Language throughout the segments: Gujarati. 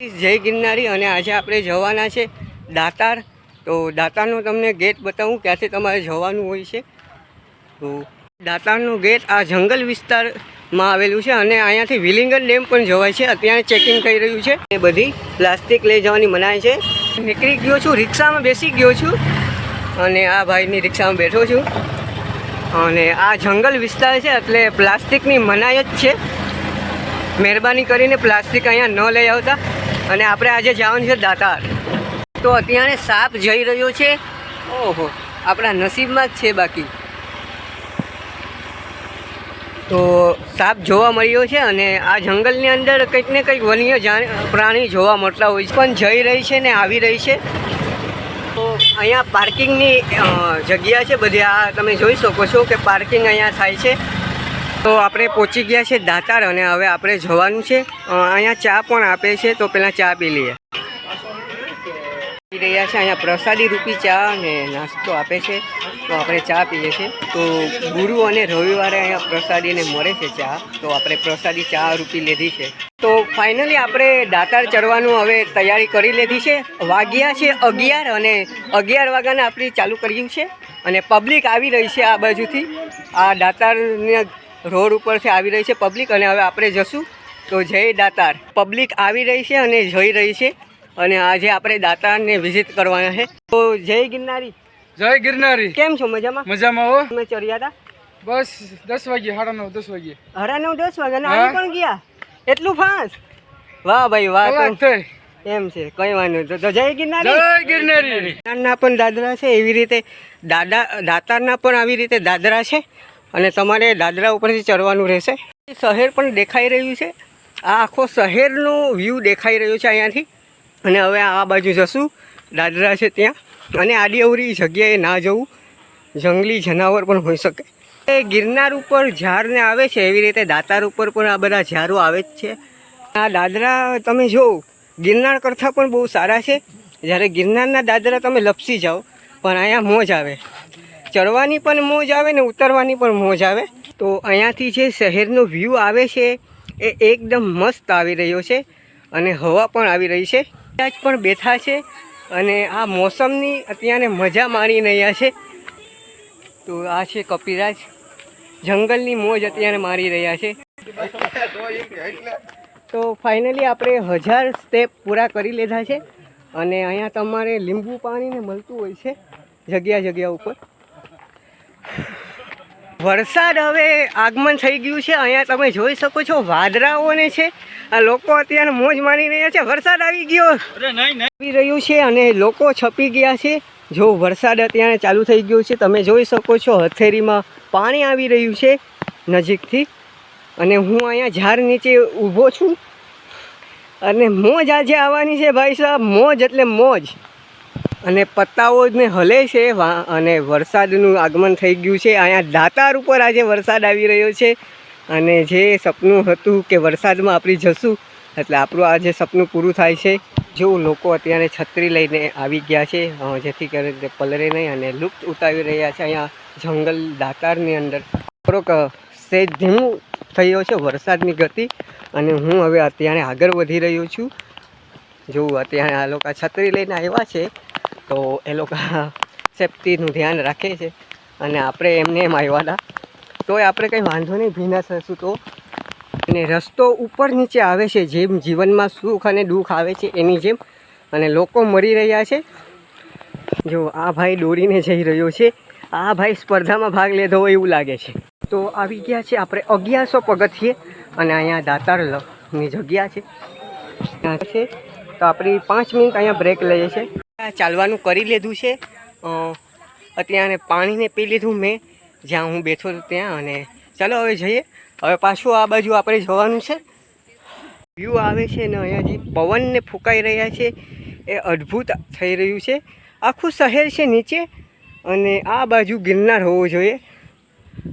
જય ગિરનારી અને આજે આપણે જવાના છે દાતાર. તો દાતારનો તમને ગેટ બતાવું ક્યાંથી તમારે જવાનું હોય છે. તો દાતારનો ગેટ આ જંગલ વિસ્તારમાં આવેલું છે અને અહીંયાથી વિલિંગન ડેમ પણ જવાય છે. અત્યારે ચેકિંગ થઈ રહ્યું છે. એ બધી પ્લાસ્ટિક લઈ જવાની મનાય છે. નીકળી ગયો છું, રિક્ષામાં બેસી ગયો છું અને આ ભાઈની રિક્ષામાં બેઠો છું. અને આ જંગલ વિસ્તાર છે એટલે પ્લાસ્ટિકની મનાય જ છે. મહેરબાની કરીને પ્લાસ્ટિક અહીંયા ન લઈ આવતા. અને આપણે આજે જવાનું છે દાતાર. તો અત્યારે સાપ જઈ રહ્યો છે. ઓહો, આપણા નસીબમાં જ છે બાકી. તો સાપ જોવા મળ્યો છે અને આ જંગલની અંદર કંઈક ને કંઈક વન્ય પ્રાણી જોવા મળતા હોય છે. પણ જઈ રહી છે ને આવી રહી છે. તો અહીંયા પાર્કિંગની જગ્યા છે બધી. આ તમે જોઈ શકો છો કે પાર્કિંગ અહીંયા થાય છે. તો આપણે પહોંચી ગયા છે દાતાર અને હવે આપણે જવાનું છે. અહીંયા ચા પણ આપે છે, તો પહેલાં ચા પી લઈએ. પી રહ્યા છે અહીંયા પ્રસાદી રૂપી ચા અને નાસ્તો આપે છે. તો આપણે ચા પીએ છીએ. તો ગુરુ અને રવિવારે અહીંયા પ્રસાદીને મળે છે ચા. તો આપણે પ્રસાદી ચા રૂપી લીધી છે. તો ફાઇનલી આપણે દાતાર ચડવાનું હવે તૈયારી કરી લીધી છે. વાગ્યા છે અગિયાર અને અગિયાર વાગ્યાને આપણે ચાલુ કર્યું છે. અને પબ્લિક આવી રહી છે આ બાજુથી. આ દાતારના રોડ ઉપરથી આવી રહી છે પબ્લિક અને હવે આપણે જશું તો જય દાતાર. પબ્લિક આવી રહી છે અને જઈ રહી છે અને આજે આપણે દાતારને વિઝિટ કરવાના છે. તો જય ગિરનારી. જય ગિરનારી. કેમ છો? મજામાં? મજામાં હો. તમે ચડ્યા હતા બસ દસ વાગે સાડા નવ દસ વાગે હરા નવ દસ વાગ્યા. ને હા. આવી પણ ગયા? એટલું ફાસ્ટ વાહ ભાઈ વાહ એમ છે. કઈ વાંધો નહીં. તો તો જય ગિરનારી. જય ગિરનારી. દાતારના પણ દાદરા છે એવી રીતે. દાદા દાતારના પણ આવી રીતે દાદરા છે. અને તમારે દાદરા ઉપરથી ચડવાનું રહેશે. શહેર પણ દેખાઈ રહ્યું છે. આ આખો શહેરનો વ્યૂ દેખાઈ રહ્યો છે અહીંયાથી. અને હવે આ બાજુ જશું. દાદરા છે ત્યાં. અને આડીઅવરી જગ્યાએ ના જવું. જંગલી જનાવર પણ હોઈ શકે. એ ગિરનાર ઉપર ઝાડને આવે છે. એવી રીતે દાતાર ઉપર પણ આ બધા ઝાડો આવે જ છે. આ દાદરા તમે જો ગિરનાર કરતાં પણ બહુ સારા છે. જ્યારે ગિરનારના દાદરા તમે લપસી જાઓ, પણ અહીંયા મોજ આવે. ચડવાની પણ મોજ આવે ને ઉતરવાની પણ મોજ આવે. તો અહીંયાથી જે શહેરનો વ્યૂ આવે છે, એ એકદમ મસ્ત આવી રહ્યો છે અને હવા પણ આવી રહી છે. ત્યાં જ પણ બેઠા છે અને આ મોસમની અત્યારે મજા માણીને રહ્યા છે. તો આ છે કપિરાજ. જંગલની મોજ અત્યારે મારી રહ્યા છે. તો ફાઇનલી આપણે હજાર સ્ટેપ પૂરા કરી લીધા છે અને અહીંયા તમારે લીંબુ પાણીને મળતું હોય છે જગ્યા જગ્યા ઉપર. વરસાદ હવે આગમન થઈ ગયું છે. અહીંયા તમે જોઈ શકો છો વાદળાઓને છે. આ લોકો અત્યારે મોજ માણી રહ્યા છે. વરસાદ આવી ગયો. આવી રહ્યું છે અને લોકો છપી ગયા છે. જો વરસાદ અત્યારે ચાલુ થઈ ગયો છે તમે જોઈ શકો છો હથેળીમાં પાણી આવી રહ્યું છે નજીકથી. અને હું અહીંયા ઝાડ નીચે ઊભો છું. અને મોજ આજે આવવાની છે ભાઈ સાહેબ. મોજ એટલે મોજ. અને પત્તાઓ ને હલે છે અને વરસાદનું આગમન થઈ ગયું છે. અહીંયા દાતાર ઉપર આજે વરસાદ આવી રહ્યો છે. અને જે સપનું હતું કે વરસાદમાં આપણે જશું, એટલે આપણું આજે સપનું પૂરું થાય છે. જો લોકો અત્યારે છત્રી લઈને આવી ગયા છે જેથી કરીને પલરે નહીં અને લુપ્ત ઉતાવી રહ્યા છે. અહીંયા જંગલ દાતારની અંદર થોડોક સેજ ધીમું થયો છે વરસાદની ગતિ. અને હું હવે અત્યારે આગળ વધી રહ્યો છું. જો અત્યારે આ લોકો છત્રી લઈને આવ્યા છે તો એ લોકો સેફટીનું ધ્યાન રાખે છે અને આપણે એમને એમ આવ્યા હતા. તોય આપણે કંઈ વાંધો નહીં, ભીના થશું તો. અને રસ્તો ઉપર નીચે આવે છે, જેમ જીવનમાં સુખ અને દુઃખ આવે છે એની જેમ. અને લોકો મરી રહ્યા છે. જો આ ભાઈ દોડીને જઈ રહ્યો છે. આ ભાઈ સ્પર્ધામાં ભાગ લીધો હોય એવું લાગે છે. તો આવી ગયા છે આપણે અગિયારસો પગથિયે અને અહીંયા દાતાર લ- જગ્યા છે. ત્યાં છે. તો આપણી પાંચ મિનિટ અહીંયા બ્રેક લઈએ છીએ. ચાલવાનું કરી લીધું છે. અત્યારે પાણીને પી લીધું મેં. જ્યાં હું બેઠો હતો ત્યાં અને ચાલો હવે જઈએ. હવે પાછું આ બાજુ આપણે જવાનું છે. વ્યૂ આવે છે ને અહીંયા જે પવનને ફૂંકાઈ રહ્યા છે એ અદ્ભુત થઈ રહ્યું છે. આખું શહેર છે નીચે અને આ બાજુ ગિરનાર હોવો જોઈએ.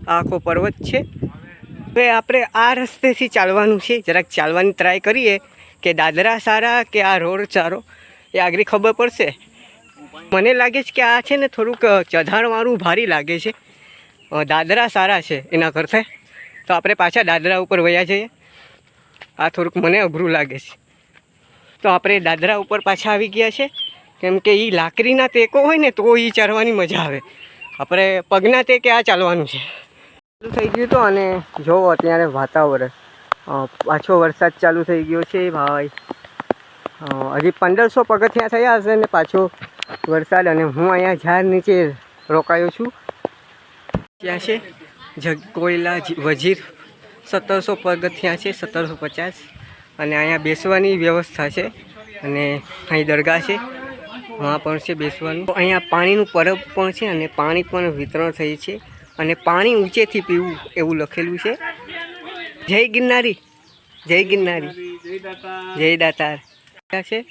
આખો પર્વત છે. હવે આપણે આ રસ્તેથી ચાલવાનું છે. જરાક ચાલવાની ટ્રાય કરીએ કે દાદરા સારા કે આ રોડ સારો. એ આગળ ખબર પડશે. મને લાગે છે કે આ છે ને થોડુંક ચઢાણવાળું ભારી લાગે છે. દાદરા સારા છે એના કરતાં. તો આપણે પાછા દાદરા ઉપર વયા જઈએ. આ થોડુંક મને અઘરું લાગે છે. તો આપણે દાદરા ઉપર પાછા આવી ગયા છે. કેમ કે એ લાકડીના ટેકો હોય ને તો એ ચડવાની મજા આવે. આપણે પગના ટેકે આ ચાલવાનું છે. ચાલુ થઈ ગયું તો અને જોવો અત્યારે વાતાવરણ. પાછો વરસાદ ચાલુ થઈ ગયો છે ભાઈ. હજી પંદરસો પગથિયા થયા હશે ને પાછો વરસાદ અને હું અહીંયા ઝાડ નીચે રોકાયો છું. ત્યાં છે? જગ કોયલા જી- વજીર. સત્તરસો પગથિયા છે, સત્તરસો પચાસ. અને અહીંયા બેસવાની વ્યવસ્થા છે અને અહીં દરગાહ છે. વहाँ પણ છે બેસવાનું. અહીંયા પાણીનું પરબ પણ છે અને પાણી પણ વિતરણ થયું છે. અને પાણી ઊંચેથી પીવું એવું લખેલું છે. જય ગિરનારી. જય ગિરનારી. જય દાતાર. છે.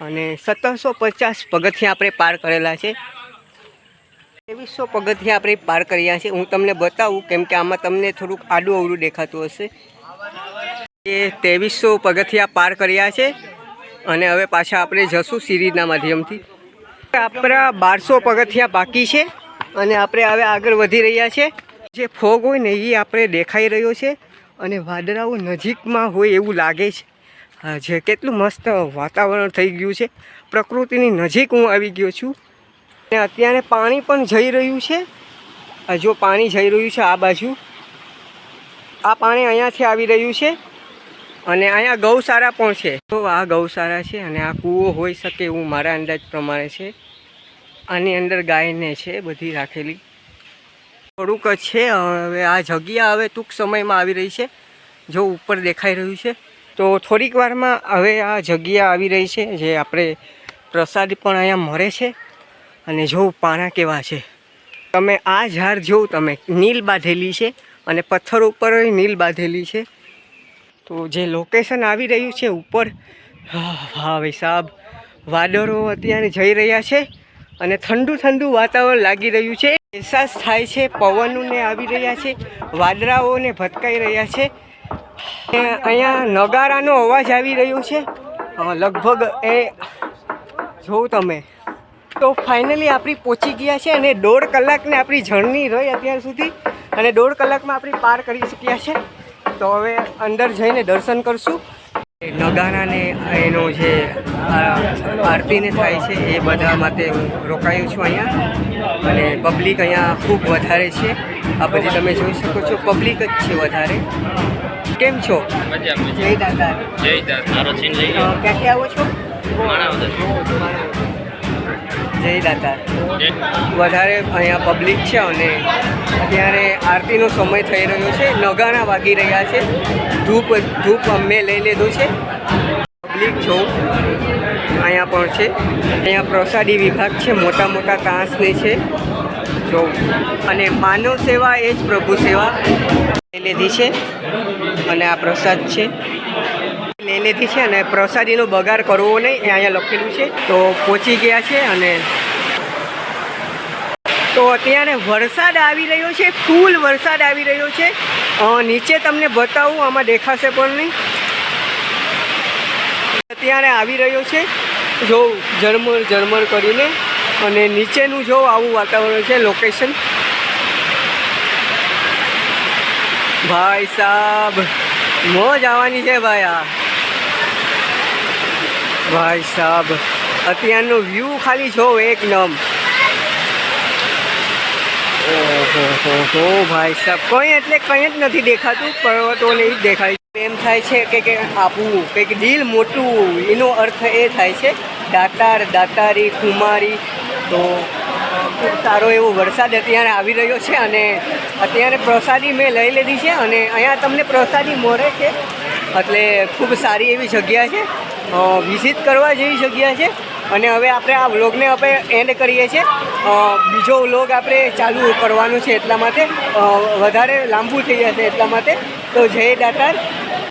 અને સત્તરસો પચાસ પગથિયા આપણે પાર કરેલા છે. ત્રેવીસો પગથિયા આપણે પાર કર્યા છે. હું તમને બતાવું કેમ કે આમાં તમને થોડુંક આડું અવડું દેખાતું હશે. એ ત્રેવીસો પગથિયા પાર કર્યા છે. અને હવે પાછા આપણે જશું સિરીઝના માધ્યમથી. આપણા બારસો પગથિયા બાકી છે. અને આપણે હવે આગળ વધી રહ્યા છે. જે ફોગ હોય ને એ આપણે દેખાઈ રહ્યો છે. અને વાદળાઓ નજીકમાં હોય એવું લાગે છે. જે કેટલું મસ્ત વાતાવરણ થઈ ગયું છે. પ્રકૃતિની નજીક હું આવી ગયો છું. અને અત્યારે પાણી પણ જઈ રહ્યું છે. જો પાણી જઈ રહ્યું છે આ બાજુ. આ પાણી અહીંયાથી આવી રહ્યું છે. અને અહીંયા ગૌશાળા પણ છે. તો આ ગૌશાળા છે અને આ કૂવો હોઈ શકે એવું મારા અંદાજ પ્રમાણે છે. આની અંદર ગાયને છે બધી રાખેલી. થોડુંક છે, હવે આ જગ્યા હવે ટૂંક સમયમાં આવી રહી છે. જો ઉપર દેખાઈ રહ્યું છે. તો થોડીક વારમાં હવે આ જગ્યા આવી રહી છે જે આપણે પ્રસાદ પણ અહીંયા મળે છે અને જોઉં પાણા કેવા છે. તમે આ ઝાડ જોવ તમે નીલ બાંધેલી છે અને પથ્થર ઉપર નીલ બાંધેલી છે, તો જે લોકેશન આવી રહ્યું છે ઉપર હા ભાઈ સાહેબ વાદળો અત્યારે જઈ રહ્યા છે અને ઠંડુ ઠંડુ વાતાવરણ લાગી રહ્યું છે. અહેસાસ થાય છે, પવનને આવી રહ્યા છે, વાદળાઓને ભટકાઈ રહ્યા છે અહીંયા નગારાનો અવાજ આવી રહ્યો છે. લગભગ એ જોઉં તમે. તો ફાઇનલી આપણી પહોંચી ગયા છે અને દોઢ કલાકને આપણી જર્ની રહી અત્યાર સુધી. અને દોઢ કલાકમાં આપણી પાર કરી શક્યા છે. તો હવે અંદર જઈને દર્શન કરશું. નગારાને એનો જે આરતીને થાય છે એ બધા માટે હું રોકાયું છું અહીંયા. અને પબ્લિક અહીંયા ખૂબ વધારે છે. આ બધી તમે જોઈ શકો છો પબ્લિક જ છે વધારે. કેમ છો? જય દાદા જય દાદા. તારો છીન લઈ ક્યાંથી આવો છો? જય દાદા. વધારે અહીંયા પબ્લિક છે અને અત્યારે આરતીનો સમય થઈ રહ્યો છે. નગાણા વાગી રહ્યા છે. ધૂપ ધૂપ અમે લઈ લીધું છે. પબ્લિક છો. અહીંયા પણ છે. અહીંયા પ્રસાદી વિભાગ છે. મોટા મોટા તાંસને છે. જો. અને માનવ સેવા એ જ પ્રભુ સેવા. લીધી છે અને આ પ્રસાદ છે. લઈ લીધી છે અને પ્રસાદીનો બગાડ કરવો નહીં, એ અહીંયા લખેલું છે. તો પહોંચી ગયા છે અને તો અત્યારે વરસાદ આવી રહ્યો છે, ફૂલ વરસાદ આવી રહ્યો છે. નીચે તમને બતાવું, આમાં દેખાશે પણ નહીં. અત્યારે આવી રહ્યો છે, જો ઝરમર ઝરમર કરીને અને નીચેનું જો આવું વાતાવરણ છે લોકેશન ભાઈ સાહેબ મોજ આવવાની છે ભાઈ આ. ભાઈ સાહેબ અત્યારનો વ્યૂ ખાલી છો એક નમ ઓહો ભાઈ સાહેબ કંઈ એટલે કંઈ જ નથી દેખાતું, પર્વતોને જ દેખાય એમ થાય છે કે કે આપવું કંઈક દિલ મોટું, એનો અર્થ એ થાય છે. દાતાર, દાતારી, કુમારી, તો ખૂબ સારો એવો વરસાદ અત્યારે આવી રહ્યો છે અને અત્યારે પ્રસાદી મેં લઈ લીધી છે અને અહીંયા તમને પ્રસાદી મળે છે. એટલે ખૂબ સારી એવી જગ્યા છે. વિઝિટ કરવા જેવી જગ્યા છે. અને હવે આપણે આ વ્લોગને આપણે એન્ડ કરીએ છીએ. બીજો વ્લોગ આપણે ચાલુ કરવાનો છે એટલા માટે. વધારે લાંબુ થઈ જશે એટલા માટે. તો જય દાતાર.